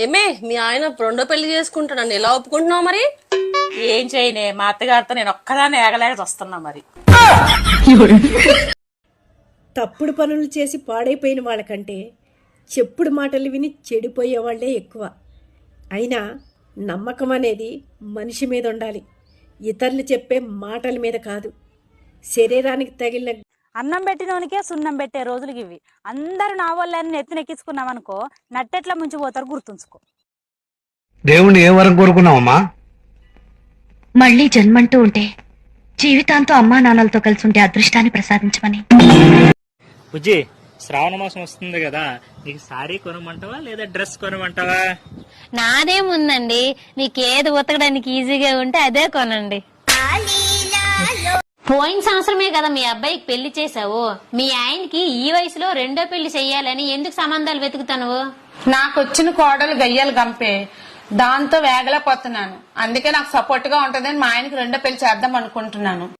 ఏమే మీ ఆయన రెండో పెళ్ళి చేసుకుంటాడని ఎలా ఒప్పుకుంటున్నావు మరి? ఏం చేయనే మా అత్తగారితో నేను ఒక్కదాన్ని ఏగలేక వస్తున్నా మరి. తప్పుడు పనులు చేసి పాడైపోయిన వాళ్ళకంటే చెప్పుడు మాటలు విని చెడిపోయే వాళ్ళే ఎక్కువ. అయినా నమ్మకం అనేది మనిషి మీద ఉండాలి. ఇతరులు చెప్పే మాటల మీద కాదు. శరీరానికి తగిలిన అన్నం పెట్టినోనికే సున్నం పెట్టే రోజులకి ఇవి. అందరూ నా వాళ్ళని నెత్తినెక్కించుకున్నాం అనుకో నట్టెట్లా ముంచిపోతారు గుర్తుంచుకో. దేవుణ్ణి ఏ వరం కోరుకున్నావమ్మా? మళ్ళీ జన్మంటూ ఉంటే జీవితాంతం అమ్మా నాన్నలతో కలిసి ఉండే అదృష్టాన్ని ప్రసాదించమని. బుజ్జి శ్రావణ మాసం వస్తుంది కదా నీకు సారీ కొనమంటావా లేదా డ్రెస్ కొనమంటావా? నాదేముందండి మీకు ఏది ఉతకడానికి ఈజీగా ఉంటే అదే కొనండి. పోయిన సంవత్సరమే కదా మీ అబ్బాయికి పెళ్ళి చేసావు మీ ఆయనకి ఈ వయసులో రెండో పెళ్ళి చెయ్యాలని ఎందుకు సంబంధాలు వెతుకుతాను నాకొచ్చిన కోడలు గయ్యాలు గంపే. దాంతో వేగలేకపోతున్నాను. అందుకే నాకు సపోర్ట్గా ఉంటుందని మా ఆయనకి రెండో పెళ్ళి చేద్దాం అనుకుంటున్నాను.